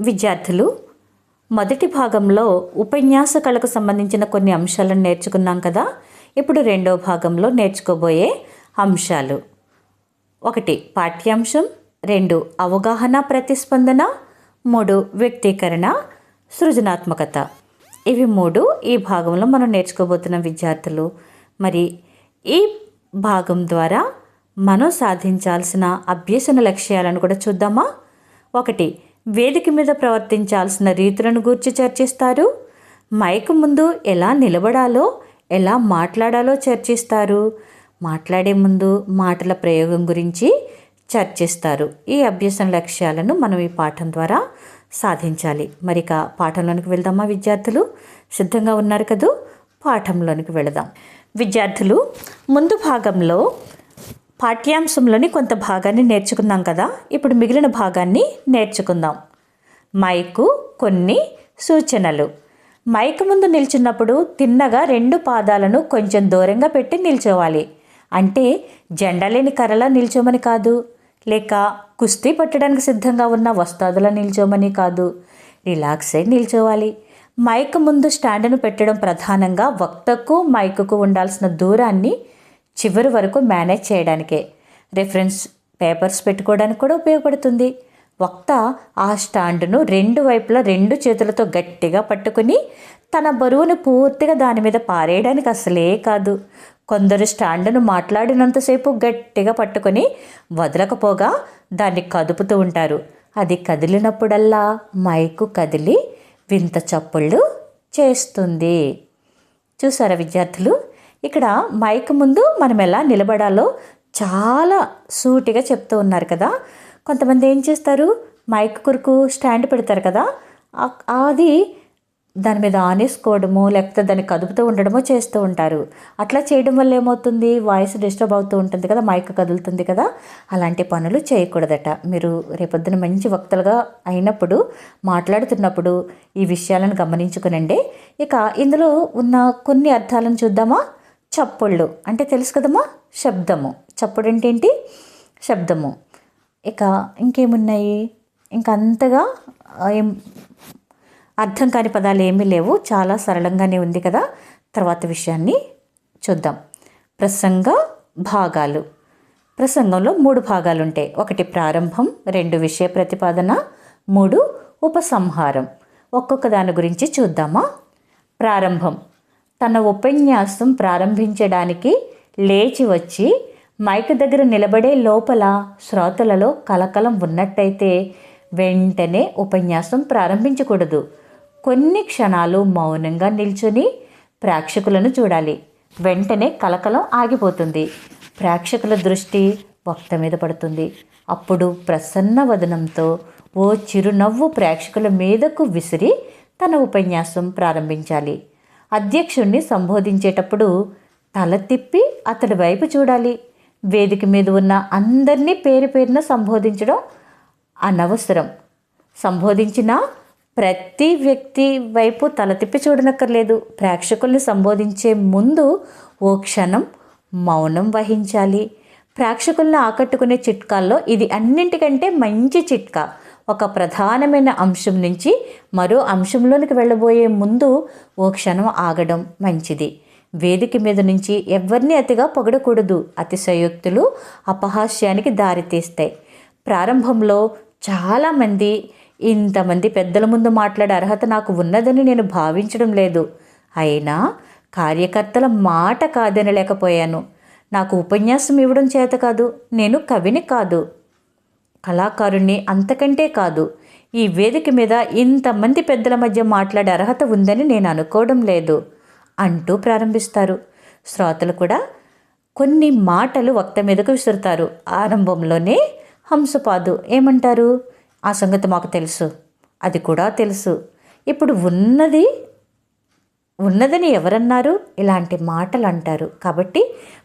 విద్యార్థులు మొదటి భాగంలో ఉపన్యాస కళకు సంబంధించిన కొన్ని అంశాలను నేర్చుకున్నాం కదా. ఇప్పుడు రెండో భాగంలో నేర్చుకోబోయే అంశాలు. ఒకటి పాఠ్యాంశం. రెండు అవగాహన ప్రతిస్పందన. మూడు వ్యక్తీకరణ సృజనాత్మకత. ఇవి మూడు ఈ భాగంలో మనం నేర్చుకోబోతున్న విద్యార్థులు. మరి ఈ భాగం ద్వారా మనం సాధించాల్సిన అభ్యసన లక్ష్యాలను కూడా చూద్దామా? ఒకటి వేదిక మీద ప్రవర్తించాల్సిన రీతులను గూర్చి చర్చిస్తారు. మైక్ ముందు ఎలా నిలబడాలో ఎలా మాట్లాడాలో చర్చిస్తారు. మాట్లాడే ముందు మాటల ప్రయోగం గురించి చర్చిస్తారు. ఈ అభ్యసన లక్ష్యాలను మనం ఈ పాఠం ద్వారా సాధించాలి. మరి ఇక పాఠంలోనికి వెళ్దామా విద్యార్థులు? సిద్ధంగా ఉన్నారు కదూ? పాఠంలోనికి వెళదాం. విద్యార్థులు ముందు భాగంలో పాఠ్యాంశంలోని కొంత భాగాన్ని నేర్చుకున్నాం కదా. ఇప్పుడు మిగిలిన భాగాన్ని నేర్చుకుందాం. మైకు కొన్ని సూచనలు. మైక్ ముందు నిల్చున్నప్పుడు తిన్నగా రెండు పాదాలను కొంచెం దూరంగా పెట్టి నిల్చోవాలి. అంటే జెండలేని కర్రలా నిల్చోమని కాదు. లేక కుస్తీ పట్టడానికి సిద్ధంగా ఉన్న వస్తాదులా నిల్చోమని కాదు. రిలాక్స్ అయి నిల్చోవాలి. మైక్ ముందు స్టాండ్ను పెట్టడం ప్రధానంగా వక్తకు మైకుకు ఉండాల్సిన దూరాన్ని చివరి వరకు మేనేజ్ చేయడానికే. రిఫరెన్స్ పేపర్స్ పెట్టుకోవడానికి కూడా ఉపయోగపడుతుంది. వక్త ఆ స్టాండును రెండు వైపులా రెండు చేతులతో గట్టిగా పట్టుకుని తన బరువును పూర్తిగా దాని మీద పారేయడానికి అసలే కాదు. కొందరు స్టాండును మాట్లాడినంతసేపు గట్టిగా పట్టుకొని వదలకపోగా దాన్ని కదుపుతూ ఉంటారు. అది కదిలినప్పుడల్లా మైకు కదిలి వింత చప్పుళ్ళు చేస్తుంది. చూసారా విద్యార్థులు? ఇక్కడ మైక్ ముందు మనం ఎలా నిలబడాలో చాలా సూటిగా చెప్తూ ఉన్నారు కదా. కొంతమంది ఏం చేస్తారు? మైక్ కొరకు స్టాండ్ పెడతారు కదా. అది దాని మీద ఆనేసుకోవడము లేకపోతే దాన్ని కదుపుతూ ఉండడమో చేస్తూ ఉంటారు. అట్లా చేయడం వల్ల ఏమవుతుంది? వాయిస్ డిస్టర్బ్ అవుతూ ఉంటుంది కదా మైక్ కదులుతుంది కదా. అలాంటి పనులు చేయకూడదట. మీరు రేపొద్దున మంచి వక్తలుగా అయినప్పుడు మాట్లాడుతున్నప్పుడు ఈ విషయాలను గమనించుకునండి. ఇక ఇందులో ఉన్న కొన్ని అర్థాలను చూద్దామా? చప్పుళ్ళు. అంటే తెలుసు కదమ్మా? శబ్దము. చప్పుడు అంటే ఏంటి? శబ్దము. ఇక ఇంకేమున్నాయి? ఇంకా అంతగా ఏం అర్థం కాని పదాలు ఏమీ లేవు. చాలా సరళంగానే ఉంది కదా? తర్వాత విషయాన్ని చూద్దాం. ప్రసంగ భాగాలు. ప్రసంగంలో మూడు భాగాలు ఉంటాయి ఒకటి ప్రారంభం రెండు విషయ ప్రతిపాదన మూడు ఉపసంహారం. ఒక్కొక్క దాని గురించి చూద్దామా? ప్రారంభం. తన ఉపన్యాసం ప్రారంభించడానికి లేచి వచ్చి మైక్ దగ్గర నిలబడే లోపల శ్రోతలలో కలకలం ఉన్నట్టయితే వెంటనే ఉపన్యాసం ప్రారంభించకూడదు. కొన్ని క్షణాలు మౌనంగా నిల్చుని ప్రేక్షకులను చూడాలి. వెంటనే కలకలం ఆగిపోతుంది. ప్రేక్షకుల దృష్టి వక్త మీద పడుతుంది. అప్పుడు ప్రసన్న వదనంతో ఓ చిరునవ్వు ప్రేక్షకుల మీదకు విసిరి తన ఉపన్యాసం ప్రారంభించాలి. అధ్యక్షుణ్ణి సంబోధించేటప్పుడు తల తిప్పి అతడి వైపు చూడాలి. వేదిక మీద ఉన్న అందరినీ పేరు పేరున సంబోధించడం అనవసరం. సంబోధించిన ప్రతి వ్యక్తి వైపు తల తిప్పి చూడనక్కర్లేదు. ప్రేక్షకుల్ని సంబోధించే ముందు ఓ క్షణం మౌనం వహించాలి. ప్రేక్షకులను ఆకట్టుకునే చిట్కాల్లో ఇది అన్నింటికంటే మంచి చిట్కా. ఒక ప్రధానమైన అంశం నుంచి మరో అంశంలోనికి వెళ్ళబోయే ముందు ఓ క్షణం ఆగడం మంచిది. వేదిక మీద నుంచి ఎవరిని అతిగా పొగడకూడదు. అతిశయోక్తులు అపహాస్యానికి దారితీస్తాయి ప్రారంభంలో చాలామంది ఇంతమంది పెద్దల ముందు మాట్లాడే అర్హత నాకు ఉన్నదని నేను భావించడం లేదు. అయినా కార్యకర్తల మాట కాదనలేకపోయాను నాకు ఉపన్యాసం ఇవ్వడం చేత కాదు నేను కవిని కాదు. కళాకారుణ్ణి అంతకంటే కాదు ఈ వేదిక మీద ఇంతమంది పెద్దల మధ్య మాట్లాడే అర్హత ఉందని నేను అనుకోవడం లేదు అంటూ ప్రారంభిస్తారు. శ్రోతలు కూడా కొన్ని మాటలు వక్త మీదకు విసురుతారు. ఆరంభంలోనే హంసపాదు ఏమంటారు? ఆ సంగతి మాకు తెలుసు. అది కూడా తెలుసు. ఇప్పుడు ఉన్నది ఉన్నదని ఎవరన్నారు? ఇలాంటి మాటలు అంటారు కాబట్టి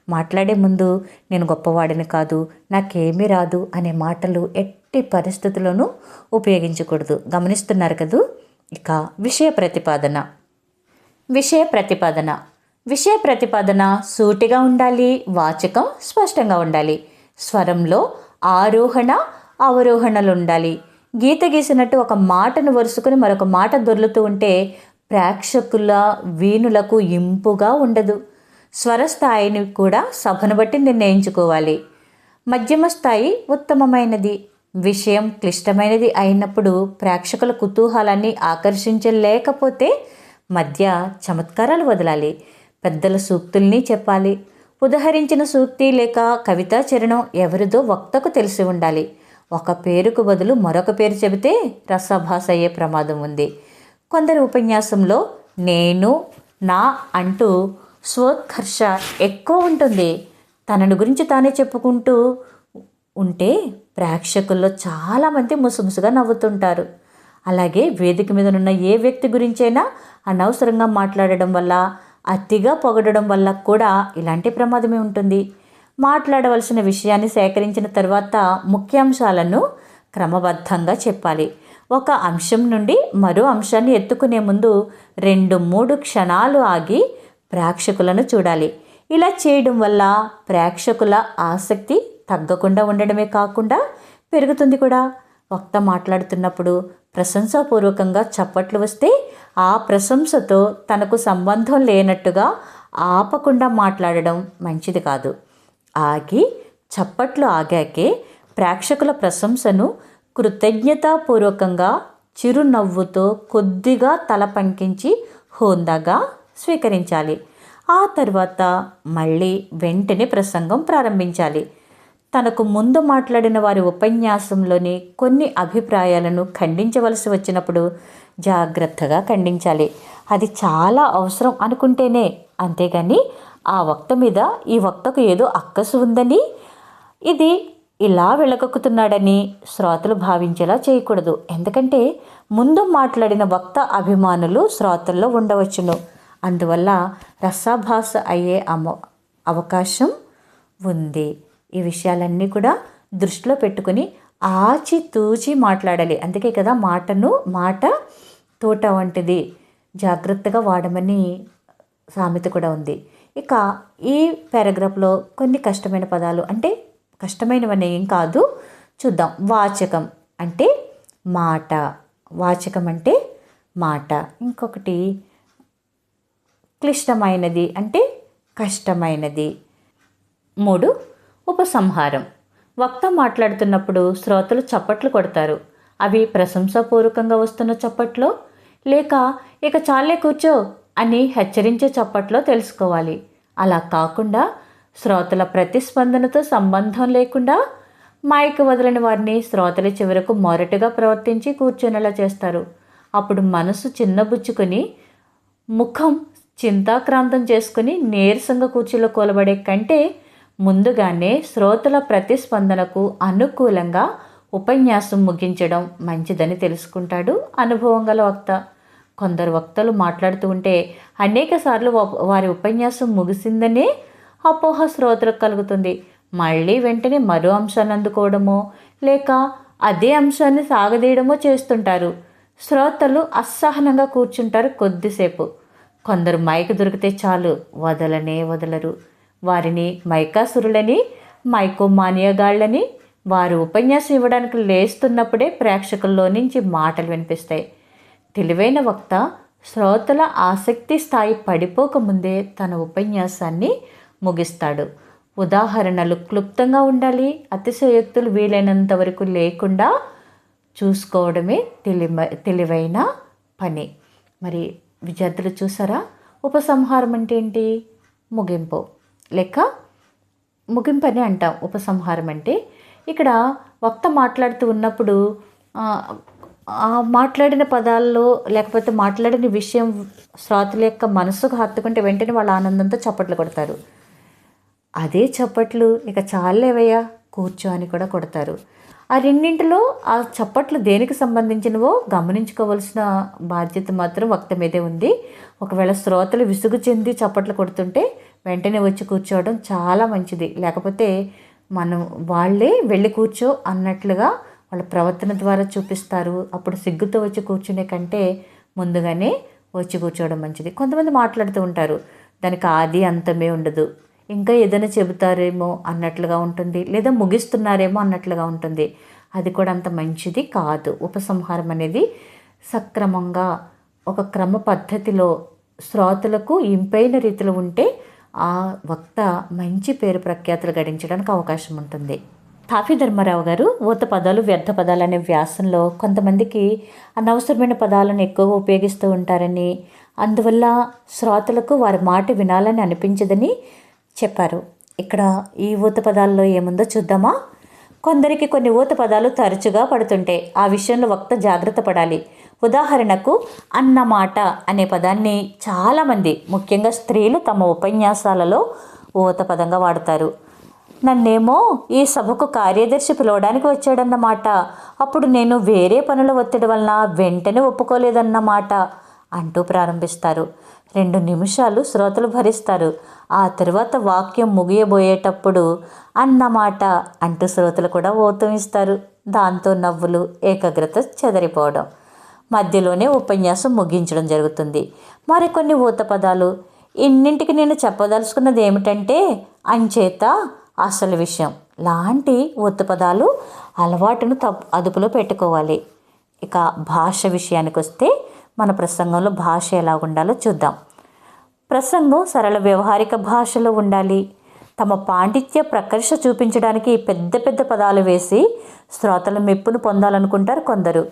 మాట్లాడే ముందు నేను గొప్పవాడిని కాదు నాకేమీ రాదు అనే మాటలు ఎట్టి పరిస్థితుల్లోనూ ఉపయోగించకూడదు. గమనిస్తున్నారు కదూ? ఇక విషయ ప్రతిపాదన. విషయ ప్రతిపాదన. విషయ ప్రతిపాదన సూటిగా ఉండాలి వాచకం స్పష్టంగా ఉండాలి. స్వరంలో ఆరోహణ అవరోహణలు ఉండాలి గీత గీసినట్టు ఒక మాటను వరుసుకొని మరొక మాట దొర్లుతూ ఉంటే ప్రేక్షకుల వీణులకు ఇంపుగా ఉండదు. స్వరస్థాయిని కూడా సభను బట్టి నిర్ణయించుకోవాలి. మధ్యమ స్థాయి ఉత్తమమైనది. విషయం క్లిష్టమైనది అయినప్పుడు ప్రేక్షకుల కుతూహలాన్ని ఆకర్షించలేకపోతే మధ్య చమత్కారాలు వదలాలి. పెద్దల సూక్తుల్ని చెప్పాలి. ఉదహరించిన సూక్తి లేక కవితా చరణం ఎవరిదో వక్తకు తెలిసి ఉండాలి. ఒక పేరుకు బదులు మరొక పేరు చెబితే రసభాస అయ్యే ప్రమాదం ఉంది. కొందరు ఉపన్యాసంలో నేను నా అంటూ స్వోత్కర్ష ఎక్కువ ఉంటుంది. తనను గురించి తానే చెప్పుకుంటూ ఉంటే ప్రేక్షకుల్లో చాలామంది ముసుముసుగా నవ్వుతుంటారు. అలాగే వేదిక మీద ఉన్న ఏ వ్యక్తి గురించైనా అనవసరంగా మాట్లాడడం వల్ల అతిగా పొగడడం వల్ల కూడా ఇలాంటి ప్రమాదమే ఉంటుంది. మాట్లాడవలసిన విషయాన్ని సేకరించిన తర్వాత ముఖ్యాంశాలను క్రమబద్ధంగా చెప్పాలి. ఒక అంశం నుండి మరో అంశాన్ని ఎత్తుకునే ముందు రెండు మూడు క్షణాలు ఆగి ప్రేక్షకులను చూడాలి. ఇలా చేయడం వల్ల ప్రేక్షకుల ఆసక్తి తగ్గకుండా ఉండడమే కాకుండా పెరుగుతుంది కూడా. వక్త మాట్లాడుతున్నప్పుడు ప్రశంసాపూర్వకంగా చప్పట్లు వస్తే ఆ ప్రశంసతో తనకు సంబంధం లేనట్టుగా ఆపకుండా మాట్లాడడం మంచిది కాదు. ఆగి చప్పట్లు ఆగాకే ప్రేక్షకుల ప్రశంసను కృతజ్ఞతాపూర్వకంగా చిరునవ్వుతో కొద్దిగా తల పంకించి హోందాగా స్వీకరించాలి. ఆ తర్వాత మళ్ళీ వెంటనే ప్రసంగం ప్రారంభించాలి. తనకు ముందు మాట్లాడిన వారి ఉపన్యాసంలోని కొన్ని అభిప్రాయాలను ఖండించవలసి వచ్చినప్పుడు జాగ్రత్తగా ఖండించాలి. అది చాలా అవసరం అనుకుంటేనే. అంతేగాని ఆ వక్త మీద ఈ వక్తకు ఏదో అక్కసు ఉందని ఇది ఇలా వెళ్ళగక్కుతున్నాడని శ్రోతలు భావించేలా చేయకూడదు. ఎందుకంటే ముందు మాట్లాడిన వక్త అభిమానులు శ్రోతల్లో ఉండవచ్చును. అందువల్ల రసాభాస అయ్యే అమ అవకాశం ఉంది. ఈ విషయాలన్నీ కూడా దృష్టిలో పెట్టుకుని ఆచి తూచి మాట్లాడాలి. అందుకే కదా మాటను మాట తోట వంటిది. జాగ్రత్తగా వాడమని సామెత కూడా ఉంది. ఇక ఈ పారాగ్రాఫ్లో కొన్ని కష్టమైన పదాలు అంటే కష్టమైనవన్నీ ఏం కాదు. చూద్దాం. వాచకం అంటే మాట. వాచకం అంటే మాట. ఇంకొకటి క్లిష్టమైనది అంటే కష్టమైనది. మూడు ఉపసంహారం. వక్త మాట్లాడుతున్నప్పుడు శ్రోతలు చప్పట్లు కొడతారు. అవి ప్రశంసాపూర్వకంగా వస్తున్న చప్పట్లో? లేక ఇక చాలే కూర్చో అని హెచ్చరించే చప్పట్లో తెలుసుకోవాలి. అలా కాకుండా శ్రోతల ప్రతిస్పందనతో సంబంధం లేకుండా మైక్ వదలని వారిని శ్రోతల చివరకు మొరటుగా ప్రవర్తించి కూర్చునేలా చేస్తారు. అప్పుడు మనసు చిన్నబుచ్చుకొని ముఖం చింతాక్రాంతం చేసుకుని నీరసంగా కూర్చులో కూలబడే కంటే ముందుగానే శ్రోతల ప్రతిస్పందనకు అనుకూలంగా ఉపన్యాసం ముగించడం మంచిదని తెలుసుకుంటాడు అనుభవం గల వక్త. కొందరు వక్తలు మాట్లాడుతూ ఉంటే అనేక సార్లు వారి ఉపన్యాసం ముగిసిందనే అపోహ శ్రోతలకు కలుగుతుంది. మళ్ళీ వెంటనే మరో అంశాన్ని అందుకోవడమో లేక అదే అంశాన్ని సాగదీయడమో చేస్తుంటారు. శ్రోతలు అసహనంగా కూర్చుంటారు కొద్దిసేపు. కొందరు మైక్ దొరికితే చాలు వదలనే వదలరు. వారిని మైకాసురులని మైకోమానియగాళ్ళని వారు ఉపన్యాసం ఇవ్వడానికి లేస్తున్నప్పుడే ప్రేక్షకుల్లో నుంచి మాటలు వినిపిస్తాయి. తెలివైన వక్త శ్రోతల ఆసక్తి స్థాయి పడిపోకముందే తన ఉపన్యాసాన్ని ముగిస్తాడు. ఉదాహరణలు క్లుప్తంగా ఉండాలి అతిశయోక్తులు వీలైనంత వరకు లేకుండా చూసుకోవడమే తెలివ తెలివైన పని. మరి విద్యార్థులు చూసారా? ఉపసంహారం అంటే ఏంటి? ముగింపు. లేక ముగింపు అని అంటాం. ఉపసంహారం అంటే ఇక్కడ వక్త మాట్లాడుతూ ఉన్నప్పుడు మాట్లాడిన పదాల్లో లేకపోతే మాట్లాడిన విషయం శ్రోతల యొక్క మనసుకు హత్తుకుంటే వెంటనే వాళ్ళ ఆనందంతో చప్పట్లు కొడతారు. అదే చప్పట్లు ఇక చాలేవయ్యా? కూర్చో అని కూడా కొడతారు. ఆ రెండింటిలో ఆ చప్పట్లు దేనికి సంబంధించినవో గమనించుకోవాల్సిన బాధ్యత మాత్రం వక్త మీదే ఉంది. ఒకవేళ శ్రోతలు విసుగు చెంది చప్పట్లు కొడుతుంటే వెంటనే వచ్చి కూర్చోవడం చాలా మంచిది. లేకపోతే మనం వాళ్ళే వెళ్ళి కూర్చో అన్నట్లుగా వాళ్ళ ప్రవర్తన ద్వారా చూపిస్తారు. అప్పుడు సిగ్గుతో వచ్చి కూర్చునే కంటే ముందుగానే వచ్చి కూర్చోవడం మంచిది. కొంతమంది మాట్లాడుతూ ఉంటారు దానికి ఆది అంతమే ఉండదు. ఇంకా ఏదైనా చెబుతారేమో అన్నట్లుగా ఉంటుంది లేదా ముగిస్తున్నారేమో అన్నట్లుగా ఉంటుంది. అది కూడా అంత మంచిది కాదు. ఉపసంహారం అనేది సక్రమంగా ఒక క్రమ పద్ధతిలో శ్రోతలకు ఇంపైన రీతిలో ఉంటే ఆ వక్త మంచి పేరు ప్రఖ్యాతులు గడించడానికి అవకాశం ఉంటుంది. తాఫీ ధర్మారావు గారు ఊత పదాలు వ్యర్థ పదాలు అనే వ్యాసంలో కొంతమందికి అనవసరమైన పదాలను ఎక్కువగా ఉపయోగిస్తూ ఉంటారని అందువల్ల శ్రోతలకు వారి మాట వినాలని అనిపించదని చెప్పారు. ఇక్కడ ఈ ఊత పదాల్లో ఏముందో చూద్దామా? కొందరికి కొన్ని ఊత పదాలు తరచుగా పడుతుంటే ఆ విషయంలో వక్త జాగ్రత్త పడాలి. ఉదాహరణకు అన్నమాట అనే పదాన్ని చాలామంది ముఖ్యంగా స్త్రీలు తమ ఉపన్యాసాలలో ఊత పదంగా వాడతారు. నన్నేమో ఈ సభకు కార్యదర్శి పిలవడానికి వచ్చాడన్నమాట. అప్పుడు నేను వేరే పనుల ఒత్తిడి వలన వెంటనే ఒప్పుకోలేదన్నమాట అంటూ ప్రారంభిస్తారు. రెండు నిమిషాలు శ్రోతలు భరిస్తారు. ఆ తర్వాత వాక్యం ముగియబోయేటప్పుడు అన్నమాట అంటూ శ్రోతలు కూడా ఓతం ఇస్తారు. దాంతో నవ్వులు ఏకాగ్రత చెదరిపోవడం. మధ్యలోనే ఉపన్యాసం ముగించడం జరుగుతుంది. మరికొన్ని ఊత పదాలు. ఇన్నింటికి నేను చెప్పదలుచుకున్నది ఏమిటంటే అంచేత అసలు విషయం. లాంటి ఊత పదాలు అలవాటును తప్పు అదుపులో పెట్టుకోవాలి. ఇక భాష విషయానికి వస్తే మన ప్రసంగంలో భాష ఎలా ఉండాలో చూద్దాం. ప్రసంగం సరళ వ్యవహారిక భాషలో ఉండాలి. తమ పాండిత్య ప్రకర్ష చూపించడానికి పెద్ద పెద్ద పదాలు వేసి శ్రోతల మెప్పును పొందాలనుకుంటారు కొందరు.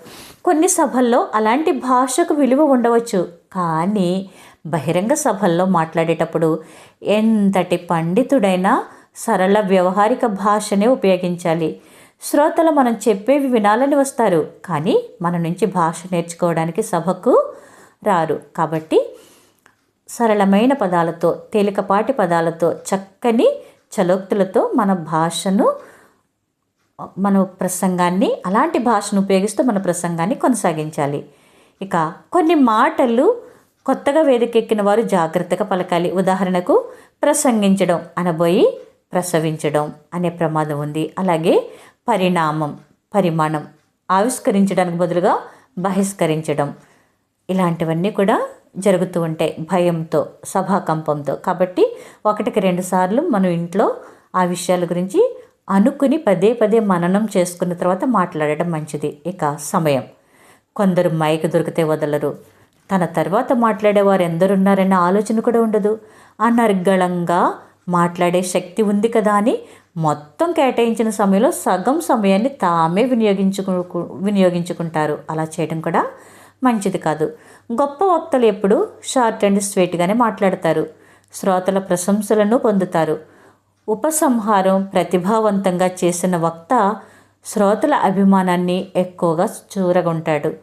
కొన్ని సభల్లో అలాంటి భాషకు విలువ ఉండవచ్చు. కానీ బహిరంగ సభల్లో మాట్లాడేటప్పుడు ఎంతటి పండితుడైనా సరళ వ్యవహారిక భాషనే ఉపయోగించాలి. శ్రోతలు మనం చెప్పేవి వినాలని వస్తారు. కానీ మన నుంచి భాష నేర్చుకోవడానికి సభకు రారు. కాబట్టి సరళమైన పదాలతో తేలికపాటి పదాలతో చక్కని చలోక్తులతో మన భాషను మన ప్రసంగాన్ని అలాంటి భాషను ఉపయోగిస్తూ మన ప్రసంగాన్ని కొనసాగించాలి. ఇక కొన్ని మాటలు కొత్తగా వేదికెక్కిన వారు జాగ్రత్తగా పలకాలి. ఉదాహరణకు ప్రసంగించడం అనబోయి ప్రసవించడం అనే ప్రమాదం ఉంది. అలాగే పరిణామం పరిమాణం ఆవిష్కరించడానికి బదులుగా బహిష్కరించడం ఇలాంటివన్నీ కూడా జరుగుతూ ఉంటాయి భయంతో సభాకంపంతో. కాబట్టి ఒకటికి రెండు సార్లు మనం ఇంట్లో ఆ విషయాల గురించి అనుకుని పదే పదే మననం చేసుకున్న తర్వాత మాట్లాడడం మంచిది. ఇక సమయం. కొందరు మైక్ దొరికితే వదలరు. తన తర్వాత మాట్లాడేవారు ఎందరున్నారనే ఆలోచన కూడా ఉండదు. అనర్గళంగా మాట్లాడే శక్తి ఉంది కదా అని మొత్తం కేటాయించిన సమయంలో సగం సమయాన్ని తామే వినియోగించుకు వినియోగించుకుంటారు. అలా చేయడం కూడా మంచిది కాదు. గొప్ప వక్తలు ఎప్పుడు షార్ట్ అండ్ స్వీట్గానే మాట్లాడతారు. శ్రోతల ప్రశంసలను పొందుతారు. ఉపసంహారం ప్రతిభావంతంగా చేసిన వక్త శ్రోతల అభిమానాన్ని ఎక్కువగా చూరగొంటాడు.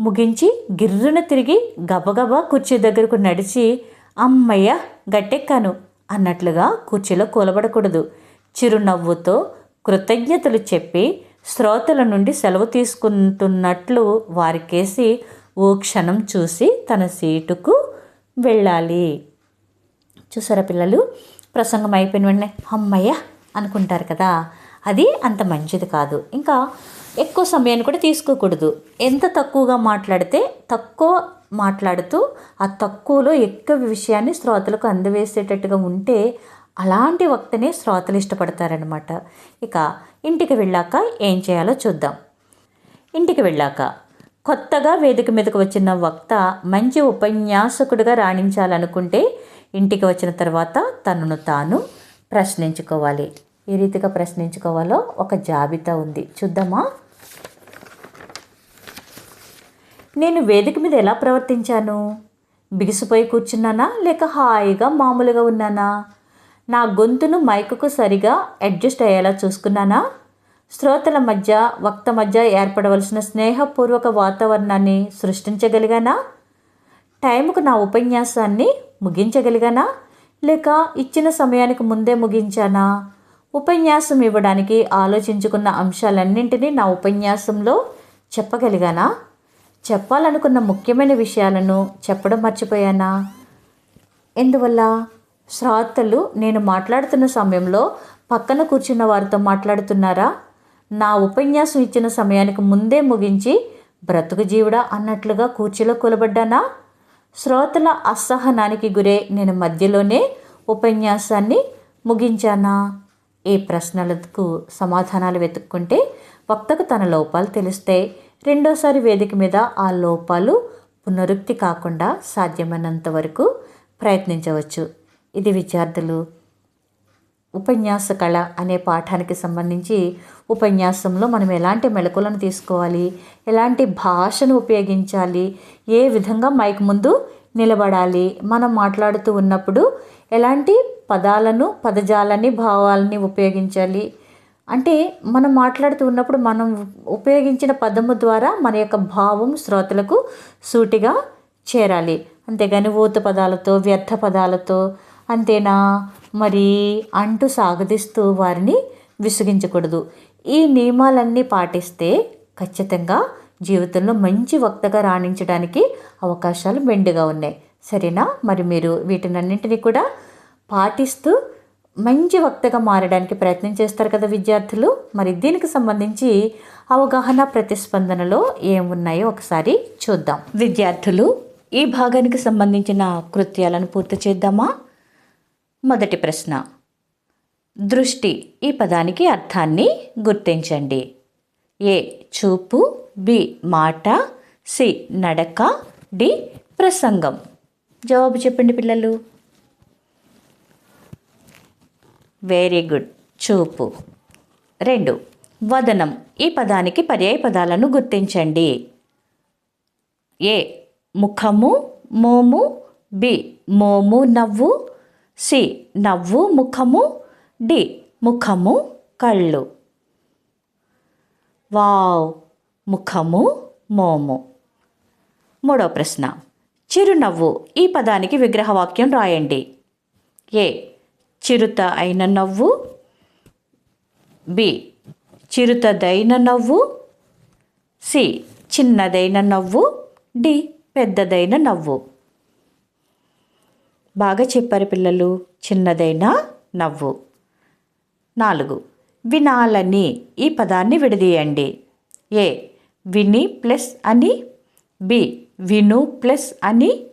ముగించి గిర్రున తిరిగి గబగబా కుర్చీ దగ్గరకు నడిచి అమ్మయ్య గట్టెక్కాను అన్నట్లుగా కుర్చీలో కూలబడకూడదు. చిరునవ్వుతో కృతజ్ఞతలు చెప్పి శ్రోతల నుండి సెలవు తీసుకుంటున్నట్లు వారికేసి ఓ క్షణం చూసి తన సీటుకు వెళ్ళాలి. చూసారా పిల్లలు? ప్రసంగం అయిపోయిన వెంటనే అమ్మయ్య అనుకుంటారు కదా అది అంత మంచిది కాదు. ఇంకా ఎక్కువ సమయాన్ని కూడా తీసుకోకూడదు. ఎంత తక్కువగా మాట్లాడితే తక్కువ మాట్లాడుతూ ఆ తక్కువలో ఎక్కువ విషయాన్ని శ్రోతలకు అందవేసేటట్టుగా ఉంటే అలాంటి వక్తనే శ్రోతలు ఇష్టపడతారనమాట ఇక ఇంటికి వెళ్ళాక ఏం చేయాలో చూద్దాం. ఇంటికి వెళ్ళాక కొత్తగా వేదిక మీదకు వచ్చిన వక్త మంచి ఉపన్యాసకుడిగా రాణించాలనుకుంటే ఇంటికి వచ్చిన తర్వాత తనను తాను ప్రశ్నించుకోవాలి. ఏ రీతిగా ప్రశ్నించుకోవాలో ఒక జాబితా ఉంది. చూద్దామా? నేను వేదిక మీద ఎలా ప్రవర్తించాను? బిగిసిపోయి కూర్చున్నానా? లేక హాయిగా మామూలుగా ఉన్నానా? నా గొంతును మైకుకు సరిగా అడ్జస్ట్ అయ్యేలా చూసుకున్నానా? శ్రోతల మధ్య వక్త మధ్య ఏర్పడవలసిన స్నేహపూర్వక వాతావరణాన్ని సృష్టించగలిగానా? టైంకు నా ఉపన్యాసాన్ని ముగించగలిగానా? లేక ఇచ్చిన సమయానికి ముందే ముగించానా? ఉపన్యాసం ఇవ్వడానికి ఆలోచించుకున్న అంశాలన్నింటినీ నా ఉపన్యాసంలో చెప్పగలిగానా? చెప్పాలనుకున్న ముఖ్యమైన విషయాలను చెప్పడం మర్చిపోయానా? ఎందువల్ల? శ్రోతలు నేను మాట్లాడుతున్న సమయంలో పక్కన కూర్చున్న వారితో మాట్లాడుతున్నారా? నా ఉపన్యాసం ఇచ్చిన సమయానికి ముందే ముగించి బ్రతుకు జీవుడా అన్నట్లుగా కూర్చీలో కూలబడ్డానా? శ్రోతల అసహనానికి గురే నేను మధ్యలోనే ఉపన్యాసాన్ని ముగించానా? ఈ ప్రశ్నలకు సమాధానాలు వెతుక్కుంటే వక్తకు తన లోపాలు తెలిస్తే రెండోసారి వేదిక మీద ఆ లోపాలు పునరుక్తి కాకుండా సాధ్యమైనంత వరకు ప్రయత్నించవచ్చు. ఇది విద్యార్థులు. ఉపన్యాస కళ అనే పాఠానికి సంబంధించి ఉపన్యాసంలో మనం ఎలాంటి మెళకులను తీసుకోవాలి? ఎలాంటి భాషను ఉపయోగించాలి? ఏ విధంగా మైక్ ముందు నిలబడాలి? మనం మాట్లాడుతూ ఉన్నప్పుడు ఎలాంటి పదాలను పదజాలని భావాలని ఉపయోగించాలి? అంటే మనం మాట్లాడుతూ ఉన్నప్పుడు మనం ఉపయోగించిన పదము ద్వారా మన యొక్క భావం శ్రోతలకు సూటిగా చేరాలి. అంతేగాని ఊత పదాలతో వ్యర్థ పదాలతో అంతేనా? మరి అంటూ సాగదీస్తూ వారిని విసిగించకూడదు. ఈ నియమాలన్నీ పాటిస్తే ఖచ్చితంగా జీవితంలో మంచి వక్తగా రాణించడానికి అవకాశాలు మెండుగా ఉన్నాయి. సరేనా? మరి మీరు వీటినన్నింటినీ కూడా పాటిస్తూ మంచి వక్తగా మారడానికి ప్రయత్నం చేస్తారు కదా విద్యార్థులు. మరి దీనికి సంబంధించి అవగాహన ప్రతిస్పందనలో ఏమున్నాయో ఒకసారి చూద్దాం. విద్యార్థులు ఈ భాగానికి సంబంధించిన కృత్యాలను పూర్తి చేద్దామా? మొదటి ప్రశ్న. దృష్టి ఈ పదానికి అర్థాన్ని గుర్తించండి. ఏ. చూపు. బి. మాట. సి. నడక. డి. ప్రసంగం. జవాబు చెప్పండి పిల్లలు. వెరీ గుడ్ చూపు. రెండు. వదనం ఈ పదానికి పర్యాయ పదాలను గుర్తించండి. ఏ. ముఖము మోము. బి. మోము నవ్వు. సి నవ్వు ముఖము డి ముఖము కళ్ళు. వావ్ ముఖము మోము. మూడో ప్రశ్న. చిరునవ్వు ఈ పదానికి విగ్రహవాక్యం రాయండి. ఏ చిరుత అయిన నవ్వు. బి చిరుతదైన నవ్వు. సి చిన్నదైన నవ్వు. డి పెద్దదైన నవ్వు. బాగా చెప్పారు పిల్లలు చిన్నదైన నవ్వు. నాలుగు వినాలని ఈ పదాన్ని విడదీయండి. ఏ విని ప్లస్ అని బి విను ప్లస్ అని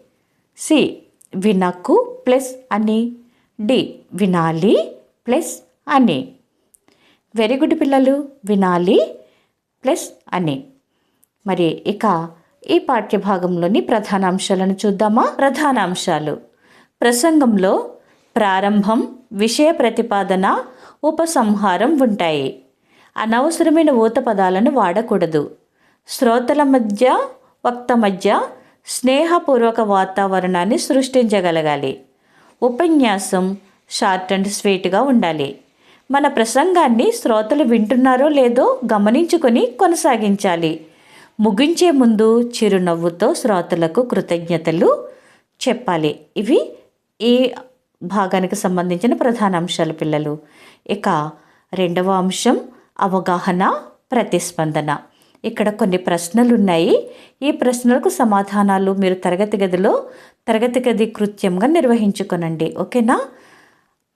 సి వినకు ప్లస్ అని డి వినాలి ప్లస్ అని. వెరీ గుడ్ పిల్లలు వినాలి ప్లస్ అని. మరి ఇక ఈ పాఠ్యభాగంలోని ప్రధాన అంశాలను చూద్దామా? ప్రధాన అంశాలు ప్రసంగంలో ప్రారంభం విషయ ప్రతిపాదన ఉపసంహారం ఉంటాయి. అనవసరమైన ఊత పదాలను వాడకూడదు. శ్రోతల మధ్య వక్త మధ్య స్నేహపూర్వక వాతావరణాన్ని సృష్టించగలగాలి. ఉపన్యాసం షార్ట్ అండ్ స్వీట్గా ఉండాలి. మన ప్రసంగాన్ని శ్రోతలు వింటున్నారో లేదో గమనించుకొని కొనసాగించాలి. ముగించే ముందు చిరునవ్వుతో శ్రోతలకు కృతజ్ఞతలు చెప్పాలి. ఇవి ఈ భాగానికి సంబంధించిన ప్రధాన అంశాలు పిల్లలు? ఇక రెండవ అంశం అవగాహన ప్రతిస్పందన. ఇక్కడ కొన్ని ప్రశ్నలు ఉన్నాయి ఈ ప్రశ్నలకు సమాధానాలు మీరు తరగతి గదిలో తరగతి గది కృత్యంగా నిర్వహించుకొనండి. ఓకేనా?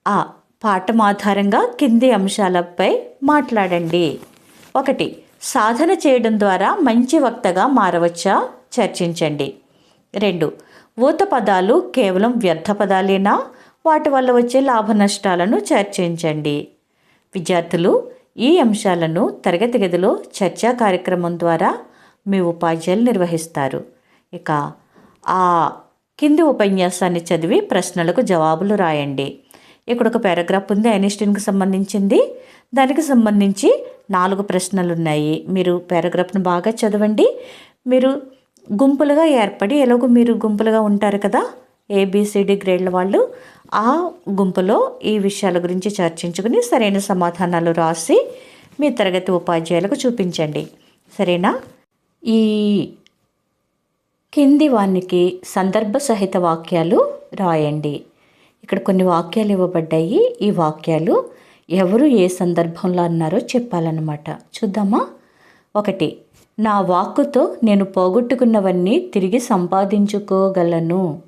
ఆ పాఠం ఆధారంగా కింది అంశాలపై మాట్లాడండి. ఒకటి సాధన చేయడం ద్వారా మంచి వక్తగా మారవచ్చా? చర్చించండి. రెండు ఊత పదాలు కేవలం వ్యర్థ పదాలేనా? వాటి వల్ల వచ్చే లాభ నష్టాలను చర్చించండి. విద్యార్థులు ఈ అంశాలను తరగతి గదిలో చర్చా కార్యక్రమం ద్వారా మీ ఉపాధ్యాయులు నిర్వహిస్తారు. ఇక ఆ కింది ఉపన్యాసాన్ని చదివి ప్రశ్నలకు జవాబులు రాయండి. ఇక్కడ ఒక పారాగ్రాఫ్ ఉంది ఐన్స్టీన్కి సంబంధించింది. దానికి సంబంధించి నాలుగు ప్రశ్నలు ఉన్నాయి మీరు పారాగ్రాఫ్ను బాగా చదవండి. మీరు గుంపులుగా ఏర్పడి ఎలాగో మీరు గుంపులుగా ఉంటారు కదా ఏబిసిడి గ్రేడ్ల వాళ్ళు ఆ గుంపులో ఈ విషయాల గురించి చర్చించుకుని సరైన సమాధానాలు రాసి మీ తరగతి ఉపాధ్యాయులకు చూపించండి. సరేనా? ఈ కింది వానికి సందర్భ సహిత వాక్యాలు రాయండి. ఇక్కడ కొన్ని వాక్యాలు ఇవ్వబడ్డాయి. ఈ వాక్యాలు ఎవరు ఏ సందర్భంలో అన్నారో చెప్పాలన్నమాట. చూద్దామా? ఒకటి నా వాక్కుతో నేను పోగొట్టుకున్నవన్నీ తిరిగి సంపాదించుకోగలను.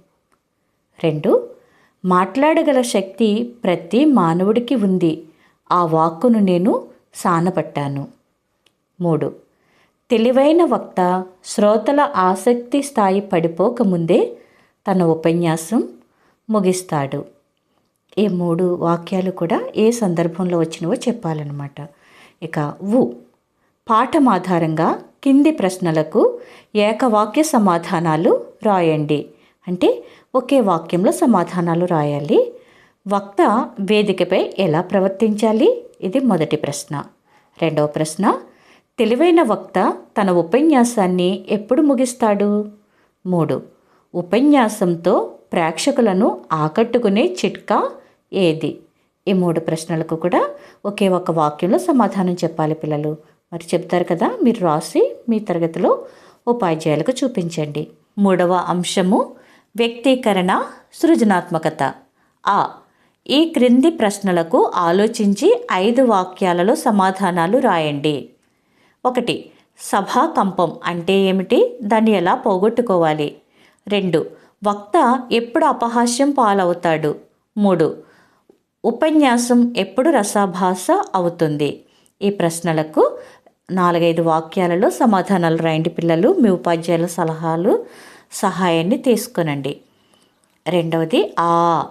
రెండు మాట్లాడగల శక్తి ప్రతి మానవుడికి ఉంది. ఆ వాక్కును నేను సానపట్టాను. మూడు తెలివైన వక్త శ్రోతల ఆసక్తి స్థాయి పడిపోకముందే తన ఉపన్యాసం ముగిస్తాడు. ఈ మూడు వాక్యాలు కూడా ఏ సందర్భంలో వచ్చినవో చెప్పాలన్నమాట. ఇక వు పాఠం ఆధారంగా కింది ప్రశ్నలకు ఏకవాక్య సమాధానాలు రాయండి. అంటే ఒకే వాక్యంలో సమాధానాలు రాయాలి. వక్త వేదికపై ఎలా ప్రవర్తించాలి? ఇది మొదటి ప్రశ్న. రెండవ ప్రశ్న తెలివైన వక్త తన ఉపన్యాసాన్ని ఎప్పుడు ముగిస్తాడు? మూడు ఉపన్యాసంతో ప్రేక్షకులను ఆకట్టుకునే చిట్కా ఏది? ఈ మూడు ప్రశ్నలకు కూడా ఒకే ఒక వాక్యంలో సమాధానం చెప్పాలి పిల్లలు. మరి చెప్తారు కదా మీరు రాసి మీ తరగతిలో ఉపాధ్యాయులకు చూపించండి. మూడవ అంశము వ్యక్తీకరణ సృజనాత్మకత. ఆ. ఈ క్రింది ప్రశ్నలకు ఆలోచించి ఐదు వాక్యాలలో సమాధానాలు రాయండి. ఒకటి సభాకంపం అంటే ఏమిటి? దాన్ని ఎలా పోగొట్టుకోవాలి? రెండు వక్త ఎప్పుడు అపహాస్యం పాలవుతాడు? మూడు ఉపన్యాసం ఎప్పుడు రసాభాస అవుతుంది? ఈ ప్రశ్నలకు నాలుగైదు వాక్యాలలో సమాధానాలు రాయండి పిల్లలు. మీ ఉపాధ్యాయుల సలహాలు సహాయాన్ని తీసుకునండి. రెండవది ఆ.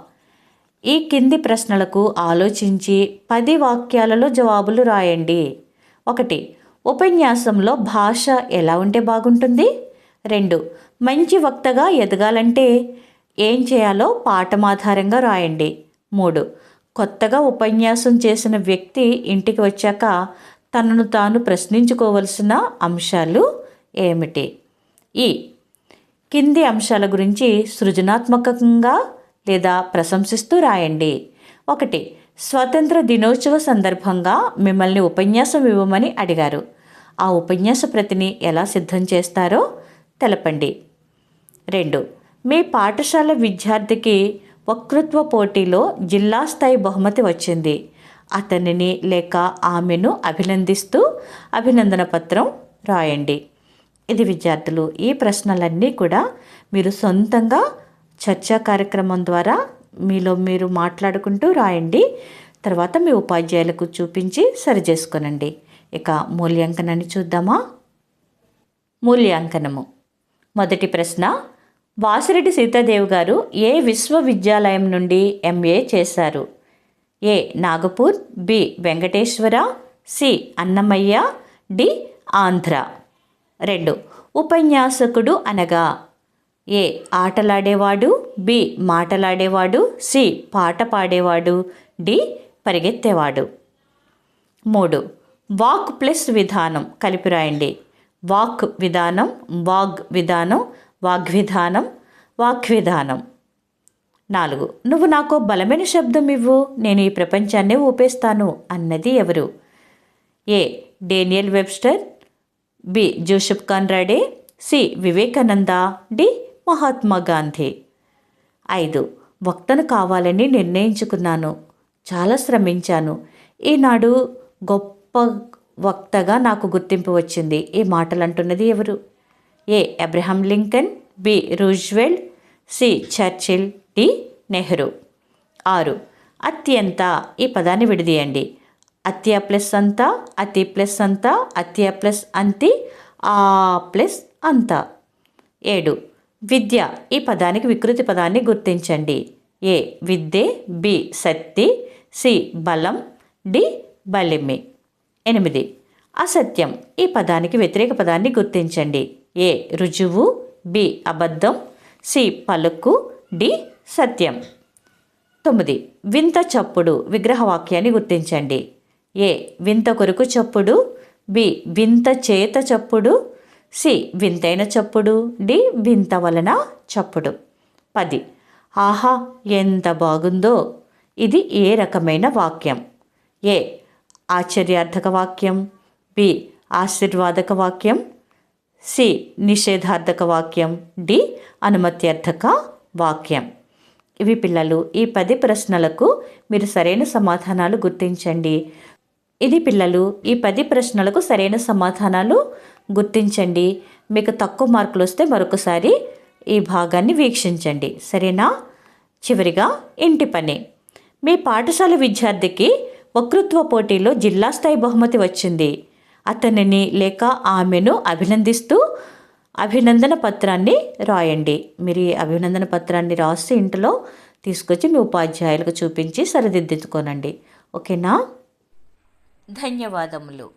ఈ కింది ప్రశ్నలకు ఆలోచించి పది వాక్యాలలో జవాబులు రాయండి. ఒకటి ఉపన్యాసంలో భాష ఎలా ఉంటే బాగుంటుంది? రెండు మంచి వక్తగా ఎదగాలంటే ఏం చేయాలో పాఠం ఆధారంగా రాయండి. మూడు కొత్తగా ఉపన్యాసం చేసిన వ్యక్తి ఇంటికి వచ్చాక తనను తాను ప్రశ్నించుకోవలసిన అంశాలు ఏమిటి? ఈ కింది అంశాల గురించి సృజనాత్మకంగా లేదా ప్రశంసిస్తూ రాయండి. ఒకటి స్వాతంత్ర దినోత్సవ సందర్భంగా మిమ్మల్ని ఉపన్యాసం ఇవ్వమని అడిగారు. ఆ ఉపన్యాస ప్రతిని ఎలా సిద్ధం చేస్తారో తెలపండి. రెండు మీ పాఠశాల విద్యార్థికి వక్తృత్వ పోటీలో జిల్లా స్థాయి బహుమతి వచ్చింది. అతనిని లేక ఆమెను అభినందిస్తూ అభినందన పత్రం రాయండి. ఇది విద్యార్థులు ఈ ప్రశ్నలన్నీ కూడా మీరు సొంతంగా చర్చా కార్యక్రమం ద్వారా మీలో మీరు మాట్లాడుకుంటూ రాయండి. తర్వాత మీ ఉపాధ్యాయులకు చూపించి సరిచేసుకోనండి ఇక మూల్యాంకనాన్ని చూద్దామా? మూల్యాంకనము. మొదటి ప్రశ్న వాసిరెడ్డి సీతాదేవి గారు ఏ విశ్వవిద్యాలయం నుండి ఎంఏ చేశారు? A Nagpur B Venkateswara C Annamayya D Andhra. రెండు. ఉపన్యాసకుడు అనగా ఏ ఆటలాడేవాడు బి మాటలాడేవాడు సి పాట పాడేవాడు డి పరిగెత్తేవాడు. మూడు. వాక్ ప్లస్ విధానం కలిపి రాయండి. వాక్ విధానం వాగ్ విధానం వాగ్విధానం వాగ్విధానం నాలుగు. నువ్వు నాకు బలమైన శబ్దం ఇవ్వు నేను ఈ ప్రపంచాన్నే ఊపేస్తాను అన్నది ఎవరు? A. Daniel Webster. B. Joseph Conrad. C. Vivekananda. D. Mahatma Gandhi. ఐదు. వక్తను కావాలని నిర్ణయించుకున్నాను. చాలా శ్రమించాను. ఈనాడు గొప్ప వక్తగా నాకు గుర్తింపు వచ్చింది. ఈ మాటలు అంటున్నది ఎవరు? A. Abraham Lincoln. B. Roosevelt C. Churchill. D Nehru. ఆరు అత్యంత ఈ పదాన్ని విడదీయండి. అత్య ప్లస్ అంత అతి ప్లస్ అంత అత్య ప్లస్ అంతి ఆ ప్లస్ అంత. ఏడు విద్య. ఈ పదానికి వికృతి పదాన్ని గుర్తించండి. ఏ విద్యే బి శక్తి సి బలం డి బలిమి. ఎనిమిది అసత్యం. ఈ పదానికి వ్యతిరేక పదాన్ని గుర్తించండి. ఏ రుజువు బి అబద్ధం సి పలుకు డి సత్యం. తొమ్మిది. వింత చప్పుడు విగ్రహవాక్యాన్ని గుర్తించండి. ఏ. వింత కొరకు చప్పుడు. బి. వింత చేత చప్పుడు. సి. వింతైన చప్పుడు. డి. వింత వలన చప్పుడు. పది. ఆహా ఎంత బాగుందో. ఇది ఏ రకమైన వాక్యం? ఏ. ఆశ్చర్యార్థక వాక్యం. బి. ఆశీర్వాదక వాక్యం. సి. నిషేధార్థక వాక్యం. డి. అనుమత్యర్థక వాక్యం. ఇవి పిల్లలు ఈ పది ప్రశ్నలకు మీరు సరైన సమాధానాలు గుర్తించండి. ఇది పిల్లలు ఈ పది ప్రశ్నలకు సరైన సమాధానాలు గుర్తించండి. మీకు తక్కువ మార్కులు వస్తే మరొకసారి ఈ భాగాన్ని వీక్షించండి. సరేనా? చివరిగా ఇంటి పని. మీ పాఠశాల విద్యార్థికి వక్తృత్వ పోటీలో జిల్లా స్థాయి బహుమతి వచ్చింది. అతనిని లేక ఆమెను అభినందిస్తూ అభినందన పత్రాన్ని రాయండి. మీరు ఈ అభినందన పత్రాన్ని రాసి ఇంట్లో తీసుకొచ్చి మీ ఉపాధ్యాయులకు చూపించి సరిదిద్దుకోనండి. ఓకేనా? ధన్యవాదములు.